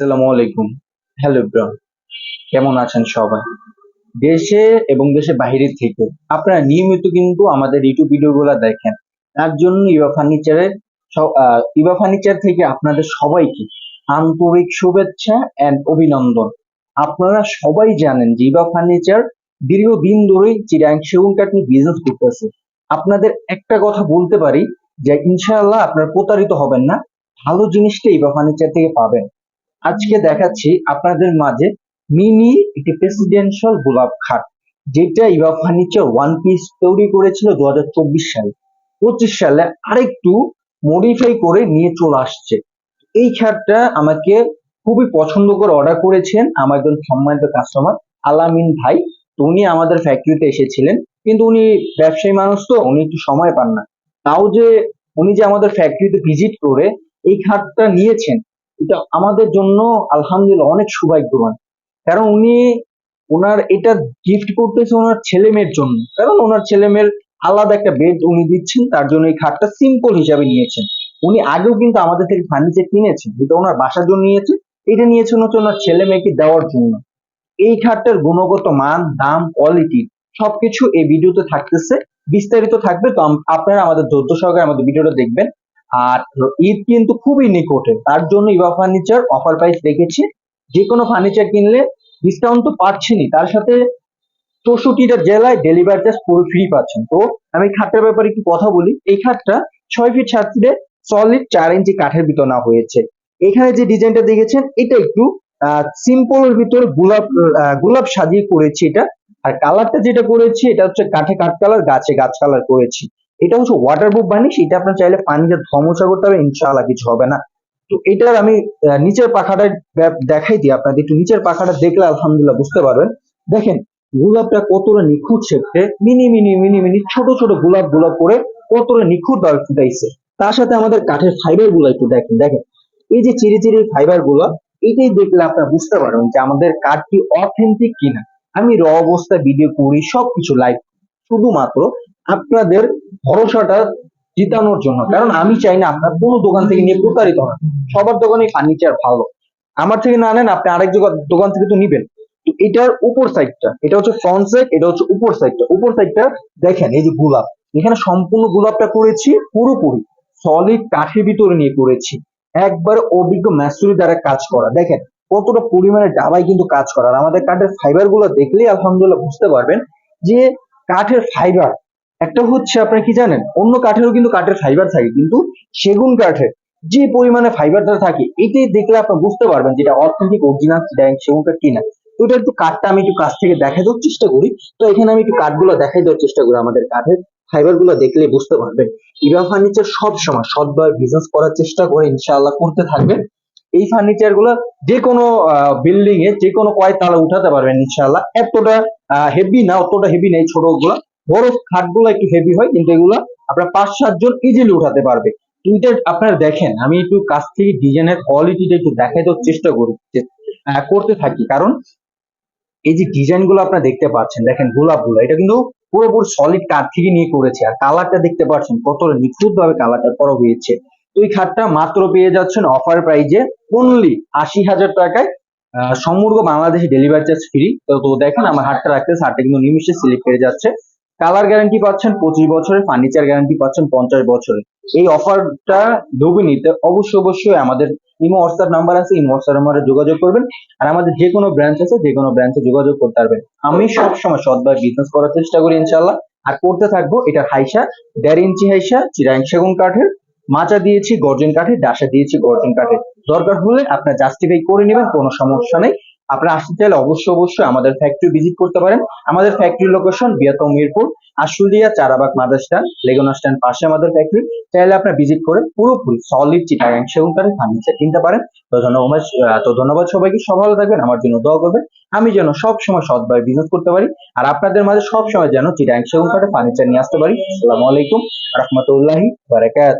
আসসালামু আলাইকুম। হ্যালো ব্রন কেমন আছেন সবাই? দেশে এবং দেশের বাইরে থেকে আপনারা নিয়মিত কিন্তু আমাদের ইউটিউব ভিডিওগুলো দেখেন। তার জন্য ইভা ফার্নিচারের ইভা ফার্নিচার থেকে আপনাদের সবাইকে আন্তরিক শুভেচ্ছা এন্ড অভিনন্দন। আপনারা সবাই জানেন যে ইভা ফার্নিচার দীর্ঘদিন ধরেই চিরাং সেগুন কাঠ নিয়ে বিজনেস করতেছে। আপনাদের একটা কথা বলতে পারি যে ইনশাআল্লাহ আপনারা প্রতারিত হবেন না। ভালো জিনিসটা ইভা ফার্নিচার থেকে পাবেন। আজকে দেখাচ্ছি আপনাদের মাঝে মিনি একটি প্রেসিডেন্সিয়াল গোলাপ খাট, যেটা ইভা ফার্নিচার ওয়ান পিস তৈরি করেছিল দু হাজার চব্বিশ সালে। পঁচিশ সালে আরেকটু মডিফাই করে নিয়ে চলে আসছে। এই খাটটা আমাকে খুবই পছন্দ করে অর্ডার করেছেন আমার একজন সম্মানিত কাস্টমার আলামিন ভাই। তো উনি আমাদের ফ্যাক্টরিতে এসেছিলেন, কিন্তু উনি ব্যবসায়ী মানুষ তো, উনি একটু সময় পান না। তাও যে উনি যে আমাদের ফ্যাক্টরিতে ভিজিট করে এই খাটটা নিয়েছেন এটা আমাদের জন্য আলহামদুলিল্লাহ অনেক সৌভাগ্যবান। কারণ উনি ওনার এটা গিফট করতেছে ওনার ছেলে মেয়ের জন্য। কারণ ওনার ছেলে মেয়ের আলাদা একটা বেড উনি দিচ্ছেন, তার জন্য এই খাটটা সিম্পল হিসাবে নিয়েছেন। উনি আগেও কিন্তু আমাদের থেকে ফার্নিচার কিনেছেন, যেটা ওনার বাসার জন্য নিয়েছেন, এটা নিয়েছেন হচ্ছে ওনার ছেলে মেয়েকে দেওয়ার জন্য। এই খাটটার গুণগত মান, দাম কোয়ালিটি সবকিছু এই ভিডিওতে থাকতেছে, বিস্তারিত থাকবে, তো আপনারা আমাদের ধৈর্য সহকারে আমাদের ভিডিওটা দেখবেন। আর ঈদ কিন্তু খুবই নিকটে। তার জন্য ইভা ফার্নিচার অফার প্রাইস রেখেছে। যে কোনো ফার্নিচার কিনলে ডিসকাউন্ট তো পাচ্ছেনই। তার সাথে চৌষট্টিটা জেলায় ডেলিভারি চার্জ পুরো ফ্রি পাচ্ছেন। তো আমি খাটটার ব্যাপারে একটু কথা বলি। এই খাটটা ছয় ফিট সাত ফিটে সলিড চার ইঞ্চি কাঠের ভিতর না হয়েছে। এখানে যে ডিজাইনটা দেখেছেন, এটা একটু সিম্পলের ভিতরে গোলাপ গোলাপ সাজিয়ে করেছি এটা। আর কালারটা যেটা করেছি, এটা হচ্ছে কাঠে কাঠ কালার গাছে গাছ কালার করেছি। এটা হচ্ছে ওয়াটার প্রুফ বানিশ, এটা আপনার চাইলে পানিতে ধমসা করতে হবে ইনশাআল্লাহ কিছু হবে না। তো এটার আমি নিচের পাখাটা দেখাই দিই আপনাদের, একটু নিচের পাখাটা দেখলে আলহামদুলিল্লাহ বুঝতে পারবেন। দেখেন, গোলাপটা কতটা নিখুঁত শেপে, মিনি মিনি মিনি মিনি ছোট ছোট গোলাপ গোলাপ করে কতটা নিখুঁত ভাবে ফুটাইছে। তার সাথে আমাদের কাঠের ফাইবারগুলো একটু দেখেন দেখেন। এই যে চিরি চিরি ফাইবারগুলো, এটাই দেখলে আপনারা বুঝতে পারবেন যে আমাদের কাঠটি অথেন্টিক কিনা। আমি র অবস্থা ভিডিও করি, সবকিছু লাইভ শুধুমাত্র আপনাদের ভরসাটা জিতানোর জন্য। কারণ আমি চাই না আপনার কোনো দোকান থেকে নিয়ে প্রতারিত হন। সবার দোকানে ফার্নিচার ভালো। আমার থেকে না নেন, আপনি আরেক দোকান- থেকে তো নিবেন। তো এটার উপর সাইডটা এটা হচ্ছে ফ্রন্ট সাইড এটা হচ্ছে উপর সাইডটা উপর সাইডটা দেখেন, এই যে গোলাপ। এখানে সম্পূর্ণ গোলাপটা করেছি, পুরোপুরি। সলিড কাঠের ভিতরে নিয়ে করেছি। একবার অভিজ্ঞ ম্যাসুরি দ্বারা কাজ করা। দেখেন, কতটা পরিমাণে ডাবাই কিন্তু কাজ করা। আর আমাদের কাঠের ফাইবারগুলো দেখলেই আলহামদুলিল্লাহ বুঝতে পারবেন যে কাঠের ফাইবার একটা হচ্ছে, আপনারা কি জানেন? অন্য কাঠেরও কিন্তু কাঠের ফাইবার থাকে, কিন্তু সেগুন কাঠের যে পরিমাণে ফাইবারটা থাকে, এটাই দেখলে আপনি বুঝতে পারবেন যেটা অথেন্টিক অরিজিনাল সেগুন কাঠ কিনা। তো এটা একটু কাঠটা আমি একটু কাছ থেকে দেখাই দেওয়ার চেষ্টা করি। তো এখানে আমি একটু কাঠগুলো দেখাই দেওয়ার চেষ্টা করি আমাদের কাঠের ফাইবারগুলো দেখলে বুঝতে পারবেন। ইভা ফার্নিচার সব সময় সৎভাবে বিজনেস করার চেষ্টা করে ইনশাআল্লাহ করতে থাকবেন। এই ফার্নিচারগুলো যে কোনো বিল্ডিং এ যে কোনো কয়তলা উঠাতে পারবেন ইনশাআল্লাহ। এতটা হেভি না, অতটা হেভি নেই ছোটগুলা বড় খাটগুলো একটু হেভি হয়, কিন্তু এগুলো আপনার পাঁচ সাতজন ইজিলি উঠাতে পারবে। এইটা আপনারা দেখেন, আমি একটু কাছ থেকে ডিজাইনের কোয়ালিটিটা একটু দেখাই দেওয়ার চেষ্টা করি করতে থাকি। কারণ এই যে ডিজাইনগুলো আপনারা দেখতে পাচ্ছেন, দেখেন গোলাপগুলো এটা কিন্তু পুরোপুরি সলিড কাঠ থেকে নিয়ে করেছে। আর কালারটা দেখতে পাচ্ছেন কতটা নিখুঁত ভাবে কালারটা করা হয়েছে। তো এই খাটটা মাত্র পেয়ে যাচ্ছেন অফার প্রাইজে অনলি আশি হাজার টাকায় সমগ্র বাংলাদেশে ডেলিভারি চার্জ ফ্রি তো দেখেন, আমার হাটটা রাখতে হাটটা কিন্তু নিমিশে স্লিপ হয়ে যাচ্ছে। কালার গ্যারান্টি পাচ্ছেন পঁচিশ বছরের ফার্নিচার গ্যারান্টি পাচ্ছেন পঞ্চাশ বছরে এই অফারটা ঢুকে নিতে অবশ্যই অবশ্যই আমাদের ইমো হোয়াটসঅ্যাপ নাম্বার আছে, ইমো হোয়াটসঅ্যাপ নাম্বারে যোগাযোগ করবেন। আর আমাদের যে কোনো ব্রাঞ্চ আছে, যে কোনো ব্রাঞ্চে যোগাযোগ করতে পারবেন। আমি সবসময় সৎভাবে বিজনেস করার চেষ্টা করি ইনশাল্লাহ আর করতে থাকব, এটা হাইসা, দেড় ইঞ্চি হাইসা, চিরাং সেগুন কাঠের, মাচা দিয়েছি গর্জন কাঠের, ডাসা দিয়েছি গর্জন কাঠের। দরকার হলে আপনার জাস্টিফাই করে নেবেন, কোনো সমস্যা নেই। আপনারা আসতে চাইলে অবশ্যই অবশ্যই আমাদের ফ্যাক্টরি ভিজিট করতে পারেন। আমাদের ফ্যাক্টরি লোকেশন বিয়াতম মিরপুর, আশুলিয়া চারাবাগ মাদার স্ট্যান্ড লেগুনা স্ট্যান্ড পাশে আমাদের ফ্যাক্টরি চাইলে আপনারা ভিজিট করে পুরোপুরি সলিড চিটাগাং সেগুন কাঠের ফার্নিচার কিনতে পারেন। তো ধন্যবাদ তো ধন্যবাদ সবাইকে। সব ভালো থাকবেন। আমার জন্য দোয়া করবেন। আমি যেন সব সময় সৎভাবে বিজনেস করতে পারি। আর আপনাদের মাঝে সব সময় যেন চিটাগাং সেগুন কাঠের ফার্নিচার নিয়ে আসতে পারি। আসসালামু আলাইকুম। রহমতুল্লাহি বারাকাত